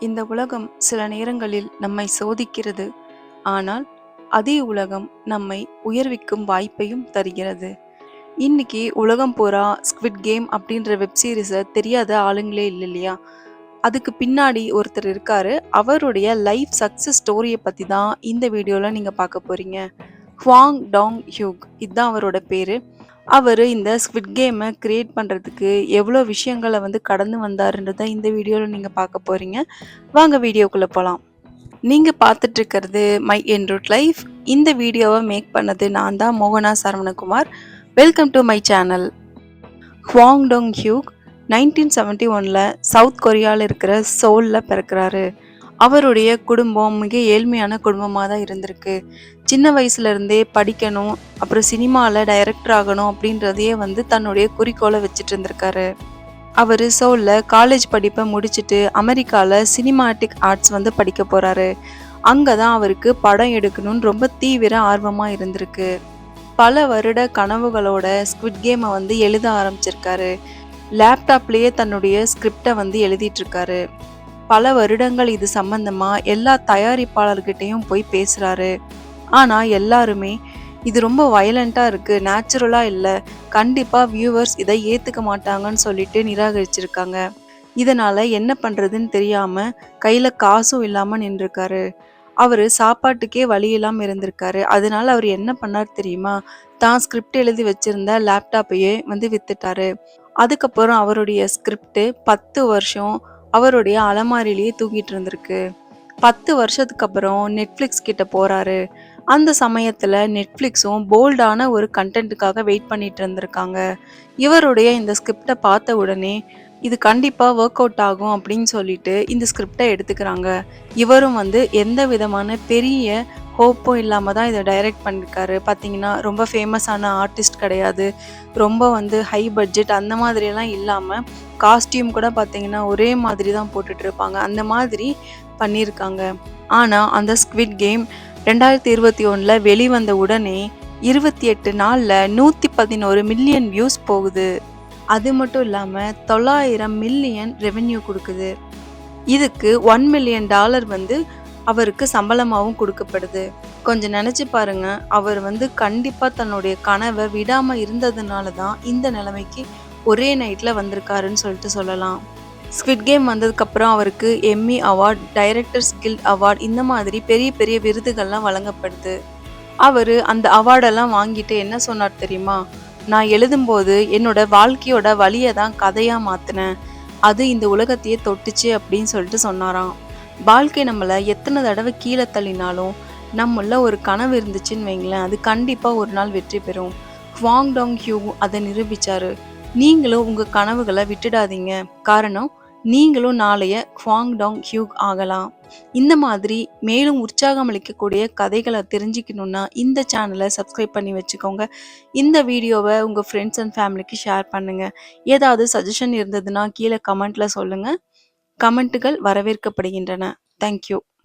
இந்த உலகம் சில நேரங்களில் நம்மை சோதிக்கிறது. ஆனால் அதே உலகம் நம்மை உயர்விக்கும் வாய்ப்பையும் தருகிறது. இன்னைக்கு உலகம் பூரா ஸ்குவிட் கேம் அப்படின்ற வெப் சீரிஸை தெரியாத ஆளுங்களே இல்லை இல்லையா? அதுக்கு பின்னாடி ஒருத்தர் இருக்காரு. அவருடைய லைஃப் சக்ஸஸ் ஸ்டோரியை பற்றி தான் இந்த வீடியோவில் நீங்கள் பார்க்க போகிறீங்க ஹுவாங் டாங் ஹியூக் இதுதான் அவரோட பேர். அவர் இந்த ஸ்குவிட் கேமை கிரியேட் பண்ணுறதுக்கு எவ்வளோ விஷயங்களை வந்து கடந்து வந்தாருன்றதை இந்த வீடியோவில் நீங்கள் பார்க்க போகிறீங்க வாங்க வீடியோக்குள்ளே போகலாம் நீங்கள் பார்த்துட்ருக்கிறது my my en route life இந்த வீடியோவை மேக் பண்ணது நான் தான் மோகனா Saravanakumar. Welcome to my channel Hwang Dong Hyuk nineteen seventy ஒனில் சவுத் கொரியாவில் இருக்கிற சோலில் பிறக்கிறாரு. அவருடைய குடும்பம் மிக ஏழ்மையான குடும்பமாக தான் இருந்திருக்கு. சின்ன வயசுலேருந்தே படிக்கணும் அப்புறம் சினிமாவில் டைரக்டர் ஆகணும் அப்படின்றதையே வந்து தன்னுடைய குறிக்கோளை வச்சுட்டு இருந்திருக்காரு அவர் சோலில் காலேஜ் படிப்பை முடிச்சுட்டு அமெரிக்காவில் சினிமாட்டிக் ஆர்ட்ஸ் வந்து படிக்க போகிறாரு அங்கே தான் அவருக்கு படம் எடுக்கணும்னு ரொம்ப தீவிர ஆர்வமாக இருந்திருக்கு. பல வருட கனவுகளோட ஸ்குவிட் கேமை வந்து எழுத ஆரம்பிச்சிருக்காரு. லேப்டாப்லேயே தன்னுடைய ஸ்கிரிப்டை வந்து எழுதிட்டு இருக்காரு பல வருடங்கள் இது சம்பந்தமா எல்லா தயாரிப்பாளர்கிட்டையும் போய் பேசுறாரு. ஆனா எல்லாருமே இது ரொம்ப வயலண்ட்டாக இருக்குது நேச்சுரலாக இல்லை கண்டிப்பாக வியூவர்ஸ் இதை ஏற்றுக்க மாட்டாங்கன்னு சொல்லிட்டு நிராகரிச்சிருக்காங்க. இதனால் என்ன பண்ணுறதுன்னு தெரியாமல் கையில் காசும் இல்லாமல் நின்றுருக்காரு. அவர் சாப்பாட்டுக்கே வழி இல்லாமல் இருந்திருக்காரு. அதனால அவர் என்ன பண்ணார் தெரியுமா? தான் ஸ்கிரிப்ட் எழுதி வச்சிருந்த லேப்டாப்பையே வந்து வித்துட்டாரு. அதுக்கப்புறம் அவருடைய ஸ்கிரிப்ட் பத்து வருஷம் அவருடைய அலமாரிலேயே தூங்கிட்டு இருந்திருக்கு. பத்து வருஷத்துக்கு அப்புறம் நெட்ஃப்ளிக்ஸ் கிட்ட போறாரு. அந்த சமயத்துல நெட்ஃப்ளிக்ஸும் போல்டான ஒரு கண்டென்ட்டுக்காக வெயிட் பண்ணிட்டு இருந்திருக்காங்க. இவருடைய இந்த ஸ்கிரிப்டை பார்த்த உடனே இது கண்டிப்பாக ஒர்க் அவுட் ஆகும் அப்படின்னு சொல்லிட்டு இந்த ஸ்கிரிப்டை எடுத்துக்கிறாங்க. இவரும் வந்து எந்த விதமான பெரிய ஹோப்பும் இல்லாமல் தான் இதை டைரக்ட் பண்ணியிருக்காரு பார்த்தீங்கன்னா ரொம்ப ஃபேமஸான ஆர்டிஸ்ட் கிடையாது. ரொம்ப வந்து ஹை பட்ஜெட் அந்த மாதிரியெல்லாம் இல்லாமல் காஸ்டியூம் கூட பார்த்தீங்கன்னா ஒரே மாதிரி தான் போட்டுட்டு இருப்பாங்க. அந்த மாதிரி பண்ணியிருக்காங்க ஆனால் அந்த ஸ்குவிட் கேம் ரெண்டாயிரத்தி இருபத்தி ஒன்றில் வெளிவந்த உடனே இருபத்தி எட்டு நாளில் நூற்றி பதினோரு மில்லியன் வியூஸ் போகுது. அது மட்டும் இல்லாமல் தொள்ளாயிரம் மில்லியன் ரெவென்யூ கொடுக்குது. இதுக்கு ஒன் மில்லியன் டாலர் வந்து அவருக்கு சம்பளமாகவும் கொடுக்கப்படுது. கொஞ்சம் நினச்சி பாருங்க அவர் வந்து கண்டிப்பாக தன்னுடைய கனவை விடாமல் இருந்ததுனால தான் இந்த நிலைமைக்கு ஒரே நைட்டில் வந்திருக்காருன்னு சொல்லிட்டு சொல்லலாம். ஸ்குவிட் கேம் வந்ததுக்கப்புறம் அவருக்கு Emmy award directors guild award இந்த மாதிரி பெரிய பெரிய விருதுகள்லாம் வழங்கப்படுது. அவர் அந்த அவார்டெல்லாம் வாங்கிட்டு என்ன சொன்னார் தெரியுமா? நான் எழுதும்போது என்னோட வாழ்க்கையோட வழியை தான் கதையாக மாற்றினேன் அது இந்த உலகத்தையே தொட்டுச்சு அப்படின்னு சொல்லிட்டு சொன்னாராம். வாழ்க்கை நம்மளை எத்தனை தடவை கீழே தள்ளினாலும் நம்மள ஒரு கனவு இருந்துச்சுன்னு வைங்களேன் அது கண்டிப்பாக ஒரு நாள் வெற்றி பெறும். ஹுவாங் டாங் ஹியூ அதை நிரூபிச்சாரு. நீங்களும் உங்கள் கனவுகளை விட்டுடாதீங்க. காரணம் நீங்களும் நாளைய குவாங் டாங் ஹியூக் ஆகலாம். இந்த மாதிரி மேலும் உற்சாகம் அளிக்கக்கூடிய கதைகளை தெரிஞ்சுக்கணுன்னா இந்த சேனலை சப்ஸ்கிரைப் பண்ணி வச்சுக்கோங்க. இந்த வீடியோவை உங்கள் ஃப்ரெண்ட்ஸ் அண்ட் ஃபேமிலிக்கு ஷேர் பண்ணுங்கள் ஏதாவது சஜஷன் இருந்ததுன்னா கீழே கமெண்ட்டில் சொல்லுங்கள் கமெண்ட்டுகள் வரவேற்கப்படுகின்றன. தேங்க்யூ